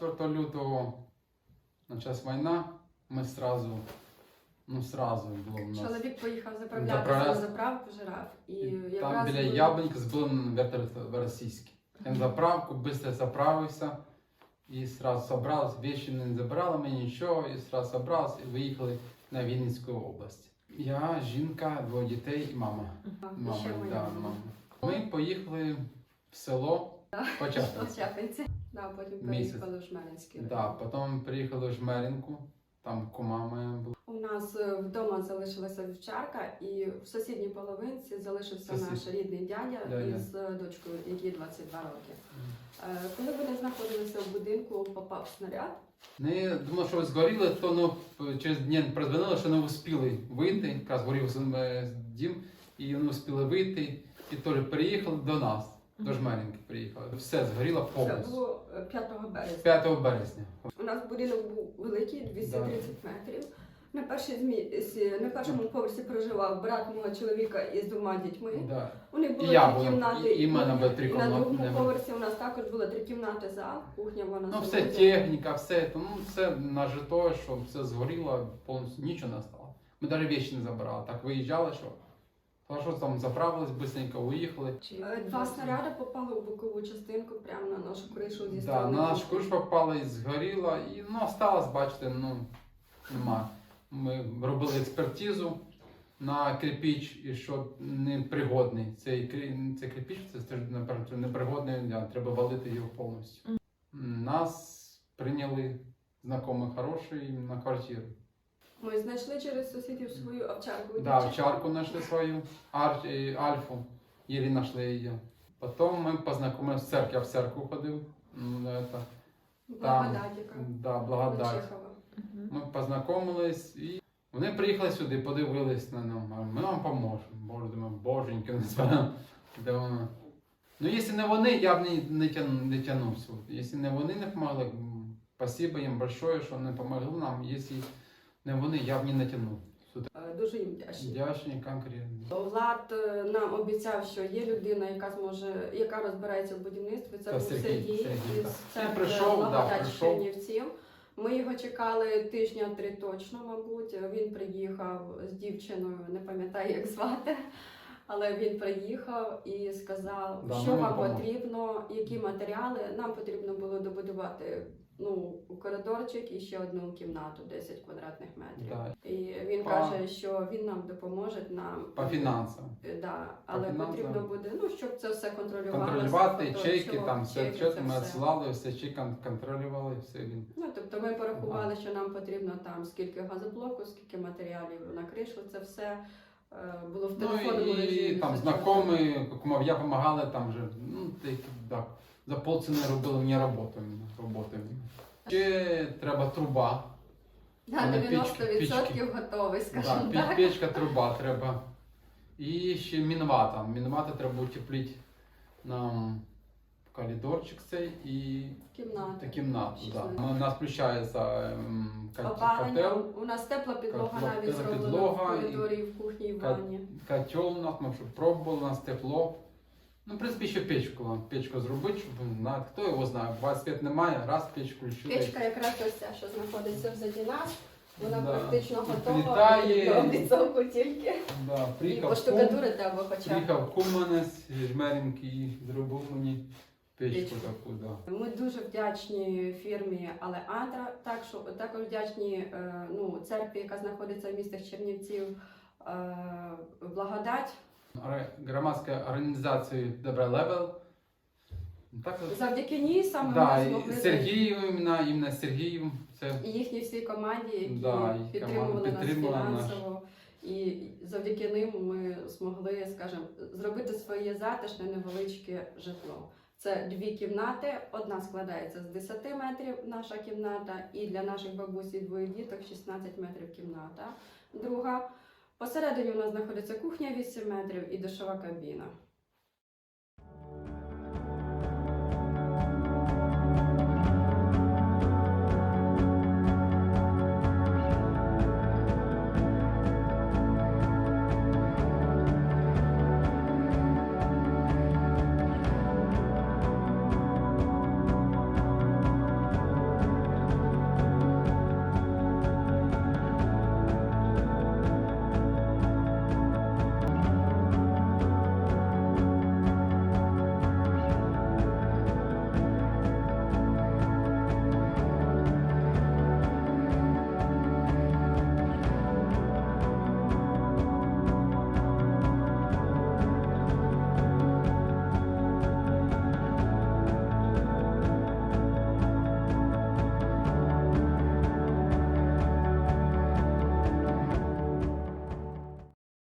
24 лютого почалась війна, ми сразу, ну сразу було в нас. Чоловік поїхав заправлятися Заправляти. на заправку жираф. І, І якраз там біля були- Яблоньки збили вертоліт російський. Я на заправку, швидко заправився і сразу собрався, вещи не забрали мені нічого, і сразу собрався і виїхали на Вінницьку область. Я, жінка, двоє дітей і мама. Мама, да, мама. Ми поїхали в село Початок. Да, потім Місяць. переїхали в Жмеринський Да, потім приїхали в Жмеринку, там кума моя була. У нас е, вдома залишилася вівчарка, і в сусідній половинці залишився Сусід. наш рідний дядя Дядя. із е, дочкою, якій 22 роки. Е, Коли вони знаходилися в будинку, попав снаряд. Не думав, що згоріли, то ну, через день прозвонили, що не успіли вийти. Якраз горів е, дім, і вони успіли вийти. І теж приїхали до нас, до Жмеринки приїхали. Все згоріло Це повністю. було е, 5 березня. 5 березня. У нас будинок був великий, 230 метрів. На, першій змі... на першому поверсі проживав брат мого чоловіка із двома дітьми. Да. У них було І я був, кімнати. і- і в мене було три І на кімнати, другому поверсі у нас також було три кімнати зал, кухня вона Ну, все техніка, все, ну, все нажито, що все згоріло, повністю нічого не стало. Ми навіть речі не забирали. Так виїжджали, що хорошо там заправились, быстренько уїхали. Е, Два снаряди попали в бокову частинку прямо на нашу кришу зі Да, сторони. на наш кухні. куш попала і згоріла, і ну, осталось, бачите, ну, нема. Ми робили експертизу на кирпіч, і що непригодний. Цей, крі- цей кирпіч це непригодний, да, треба валити його повністю. Нас прийняли знайомий хороший на квартиру. Ми знайшли через сусідів свою овчарку. Да, дівчинку. овчарку нашли свою, ар, э, Альфу, еле нашли ее. Потом мы познакомились в церкви, я в церкву ходил. м, Это, Благодать яка. да, благодать. Чехова. Ми познайомились і вони приїхали сюди, подивились на нам. а Ми вам поможемо. Боже, думаю, боженьки, не де вона. Ну, якщо не вони, я б не, не, тяну, не тянув сюди. Якщо не вони не допомогли, м, спасибо їм большое, що вони допомогли нам. Якщо не вони, я б не натягнув. Сюди. Е, Дуже їм вдячні. Вдячний конкретно. Влад е, нам обіцяв, що є людина, яка зможе, яка розбирається в будівництві. Це Та був Сергій, Сергій, Сергій, із так. Він прийшов, да, прийшов. Чернівців. Ми його чекали тижня три точно, мабуть. Він приїхав з дівчиною, не пам'ятаю, як звати. Але він приїхав і сказав, Да, що ми вам потрібно, які матеріали. Нам потрібно було добудувати ну, коридорчик і ще одну кімнату 10 квадратних метрів. Да. І він По- каже, що він нам допоможе нам По фінансам. Е, Да, але фінансам. потрібно буде, ну, щоб це все контролювалося. Контролювати фото, чеки, там все, чеки, ми все. відсилали, все чеки контролювали, все він. Ну, тобто ми порахували, що нам потрібно там скільки газоблоку, скільки матеріалів на кришу, це все е, було в Ну і режимі. там все знайомі, кумов'я допомагали, там же, ну, так, так, за полціни робили мені роботу. роботу. Ще треба труба. Да, Вони 90% пічки- готовий, Да, скажімо пі- так. печка, труба треба. І ще мінвата. Мінвата треба утеплити нам коридорчик цей і Кімната. кімнату. Да. У нас включається ем, котел. У нас тепла підлога Котел- навіть зроблена в коридорі, і в кухні, і в ванні. Котел у нас, ми вже пробували, у нас тепло. Ну, в принципі, ще печку, нам печку зробити, щоб на хто його знає, 25 немає, раз печку включили. Печка якраз ось ця, що знаходиться взаді нас. Вона Да. практично готова. плітає. Робить цілку тільки. Да, І приїхав кум, поштукатурити або хоча б. приїхав кум мене з зробив мені печку Печку. таку, да. Ми дуже вдячні фірмі Алеандра, так що також вдячні е, ну, церкві, яка знаходиться в містах Чернівців. е, Благодать. Громадська організація Добре Левел. Так, от. Завдяки ній саме да, ми і змогли Сергію, іменно, іменно Сергію. Це і їхній всій команді, які Да, і підтримували нас фінансово. І завдяки ним ми змогли, скажімо, зробити своє затишне невеличке житло. Це дві кімнати. Одна складається з 10 метрів, наша кімната, і для наших бабусі двоє діток 16 метрів кімната. Друга. Посередині у нас знаходиться кухня 8 метрів і душова кабіна.